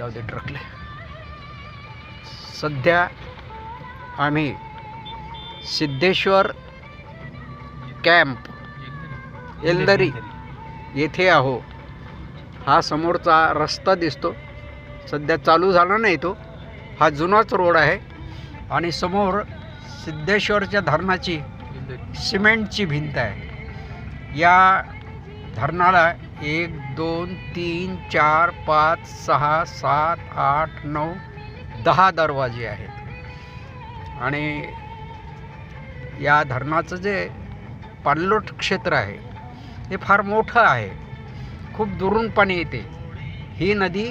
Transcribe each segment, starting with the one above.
जाऊ दे ट्रकले. सध्या आम्ही सिद्धेश्वर कॅम्प एलदरी येथे आहो. हा समोरचा रस्ता दिसतो. सध्या चालू झाला नाही तो. हा जुनाच रोड आहे आणि समोर सिद्धेश्वरच्या धरणाची सिमेंटची भिंत आहे. या धरणाला एक दोन तीन चार पाच सहा सात आठ नऊ दहा दरवाजे आहेत. आणि या धरणाचं जे पाणलोट क्षेत्र आहे हे फार मोठं आहे. खूप दुरून पाणी येते. ही नदी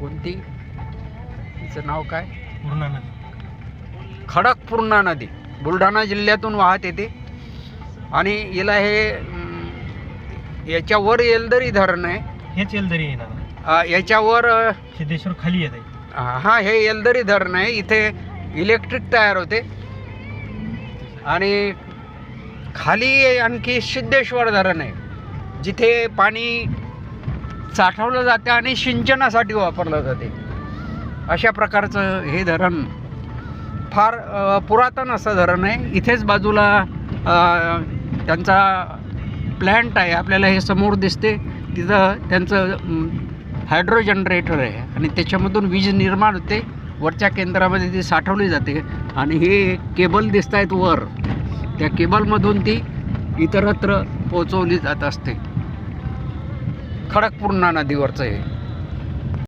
कोणती? तिचं नाव काय? पूर्णा नदी. खडकपूर्णा नदी. बुलढाणा जिल्ह्यातून वाहत येते. आणि हिला हे याच्यावर येलदरी धरण आहे. हेच ना? अं, याच्यावर अं, सिद्धेश्वर खाली येत आहे हा हे येलदरी धरण आहे. इथे इलेक्ट्रिक तयार होते. आणि खाली आणखी सिद्धेश्वर धरण आहे. जिथे पाणी साठवलं जाते आणि सिंचनासाठी वापरलं जाते. अशा प्रकारचं हे धरण फार अ, पुरातन असं धरण आहे. इथेच बाजूला अ, त्यांचा प्लॅन्ट आहे आपल्याला हे समोर दिसते. तिथं त्यांचं हायड्रो जनरेटर आहे. आणि त्याच्यामधून वीज निर्माण होते. वरच्या केंद्रामध्ये ती साठवली जाते. आणि हे केबल दिसत आहेत वर. त्या केबलमधून ती इतरत्र पोचवली जात असते. खडकपूर्णा नदीवरचं हे.